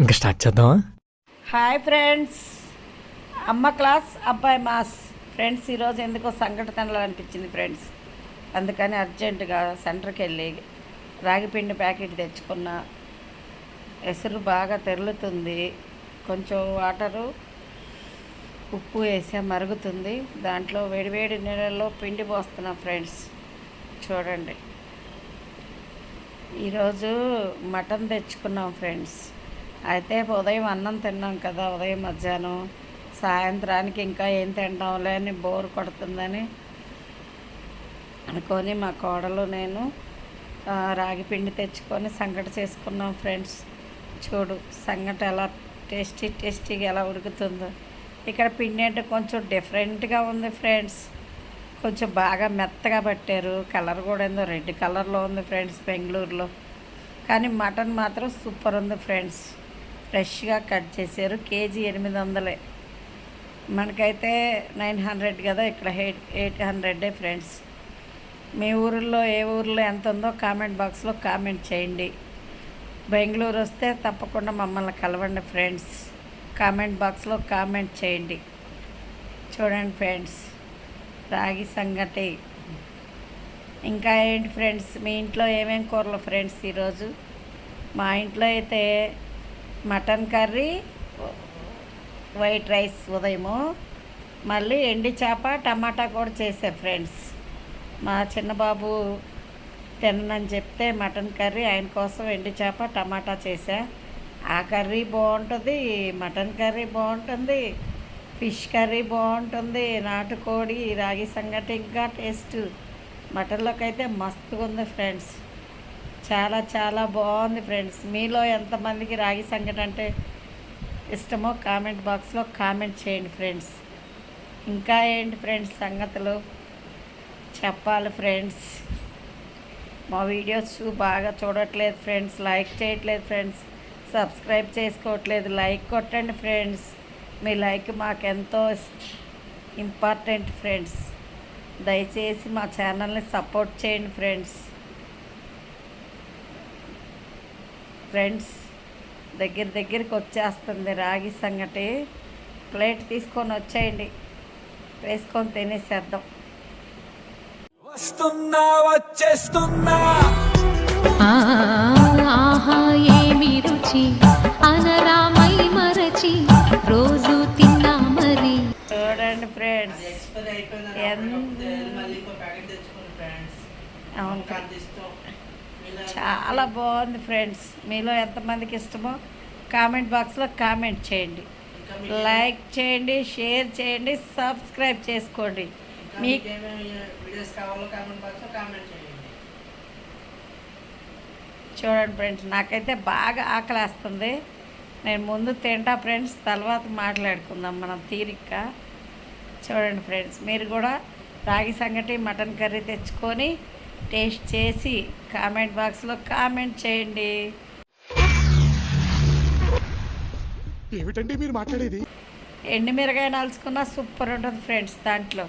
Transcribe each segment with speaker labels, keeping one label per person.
Speaker 1: ఇంకా స్టార్ట్ చేద్దామా?
Speaker 2: Hi friends. అమ్మ క్లాస్ అబ్బాయి మాస్. ఫ్రెండ్స్ ఈరోజు ఎందుకో సంకట అనిపించింది ఫ్రెండ్స్. అందుకని అర్జెంటుగా సెంటర్కి వెళ్ళి రాగిపిండి ప్యాకెట్ తెచ్చుకున్న. ఎసురు బాగా తెరులుతుంది. కొంచెం వాటరు ఉప్పు వేసా మరుగుతుంది. దాంట్లో వేడివేడి నీళ్ళల్లో పిండి పోస్తున్నా ఫ్రెండ్స్. చూడండి. ఈరోజు మటన్ తెచ్చుకున్నాం ఫ్రెండ్స్. అయితే ఉదయం అన్నం తిన్నాం కదా ఉదయం మధ్యాహ్నం. సాయంత్రానికి ఇంకా ఏం తింటాంలే అని బోర్ కొడుతుందని అనుకొని మా కోడలు నేను రాగి పిండి తెచ్చుకొని సంగటి చేసుకున్నాం ఫ్రెండ్స్. చూడు సంగటి ఎలా టేస్టీ టేస్టీగా ఎలా ఉడుకుతుందో. ఇక్కడ పిండి అంటే కొంచెం డిఫరెంట్గా ఉంది ఫ్రెండ్స్. కొంచెం బాగా మెత్తగా పట్టారు. కలర్ కూడా ఏందో రెడ్ కలర్లో ఉంది ఫ్రెండ్స్ బెంగళూరులో. కానీ మటన్ మాత్రం సూపర్ ఉంది ఫ్రెండ్స్. ఫ్రెష్గా కట్ చేశారు. కేజీ ఎనిమిది వందలే. మనకైతే నైన్ హండ్రెడ్ కదా ఇక్కడ ఎయిట్ ఎయిట్ హండ్రెడే ఫ్రెండ్స్. మీ ఊరిలో ఏ ఊరిలో ఎంత ఉందో కామెంట్ బాక్స్లో కామెంట్ చేయండి. బెంగళూరు వస్తే తప్పకుండా మమ్మల్ని కలవండి ఫ్రెండ్స్. కామెంట్ బాక్స్లో కామెంట్ చేయండి. చూడండి ఫ్రెండ్స్ రాగి సంగటి. ఇంకా ఏంటి ఫ్రెండ్స్ మీ ఇంట్లో ఏమేమి కూరలు ఫ్రెండ్స్ ఈరోజు? మా ఇంట్లో అయితే మటన్ కర్రీ వైట్ రైస్ ఉదయము. మళ్ళీ ఎండి చేప టమాటా కూడా చేసా ఫ్రెండ్స్. మా చిన్న బాబు తిననని చెప్తే మటన్ కర్రీ ఆయన కోసం ఎండి చేప టమాటా చేసా. ఆ కర్రీ బాగుంటుంది మటన్ కర్రీ బాగుంటుంది ఫిష్ కర్రీ బాగుంటుంది నాటుకోడి రాగి సంగటి ఇంకా టేస్ట్. మటన్లోకి అయితే మస్తుగా ఉంది ఫ్రెండ్స్. చాలా చాలా బాగుంది ఫ్రెండ్స్. మీలో ఎంతమందికి రాగి సంగటి అంటే ఇష్టమో కామెంట్ బాక్స్లో కామెంట్ చేయండి ఫ్రెండ్స్. ఇంకా ఏంటి ఫ్రెండ్స్ సంగతులు? చెప్పాలి ఫ్రెండ్స్. మా వీడియోస్ బాగా చూడట్లేదు ఫ్రెండ్స్. లైక్ చేయట్లేదు ఫ్రెండ్స్. సబ్స్క్రైబ్ చేసుకోవట్లేదు. లైక్ కొట్టండి ఫ్రెండ్స్. మీ లైక్ మాకెంతో ఇంపార్టెంట్ ఫ్రెండ్స్. దయచేసి మా ఛానల్ని సపోర్ట్ చేయండి ఫ్రెండ్స్. ఫ్రెండ్స్ దగ్గర దగ్గరికి వచ్చేస్తుంది రాగి సంగటి. ప్లేట్ తీసుకొని వచ్చేయండి. వేసుకొని తినేసేద్దాం.
Speaker 3: వస్తున్నా వచ్చేస్తున్నా.
Speaker 4: ఆ, ఆహా ఏమి రుచి? అనరామై మరచి రోజు తిన్నా మరి.
Speaker 2: చూడండి ఫ్రెండ్స్ అవును. చాలా బాగుంది ఫ్రెండ్స్. మీలో ఎంతమందికి ఇష్టమో కామెంట్ బాక్స్లో కామెంట్ చేయండి. లైక్ చేయండి షేర్ చేయండి సబ్స్క్రైబ్ చేసుకోండి. మీ
Speaker 5: మీకు
Speaker 2: చూడండి ఫ్రెండ్స్ నాకైతే బాగా ఆకలేస్తుంది. నేను ముందు తింటా ఫ్రెండ్స్ తర్వాత మాట్లాడుకుందాం మనం తీరిక. చూడండి ఫ్రెండ్స్ మీరు కూడా రాగి సంగటి మటన్ కర్రీ తెచ్చుకొని టేస్ట్ చేసి కామెంట్ బాక్స్లో కామెంట్ చేయండి.
Speaker 1: ఏమిటండి మీరు మాట్లాడేది?
Speaker 2: ఎండుమిరగాయ నలుచుకున్న సూపర్ ఉంటుంది ఫ్రెండ్స్ దాంట్లో.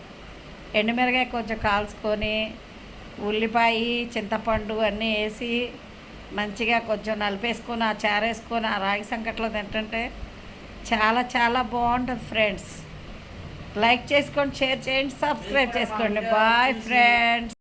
Speaker 2: ఎండుమిరగాయ కొంచెం కాల్చుకొని ఉల్లిపాయ చింతపండు అన్నీ వేసి మంచిగా కొంచెం నలిపేసుకొని ఆ చారేసుకొని ఆ రాగి సంకట్లో తింటుంటే చాలా చాలా బాగుంటుంది ఫ్రెండ్స్. లైక్ చేసుకోండి షేర్ చేయండి సబ్స్క్రైబ్ చేసుకోండి. Bye friends.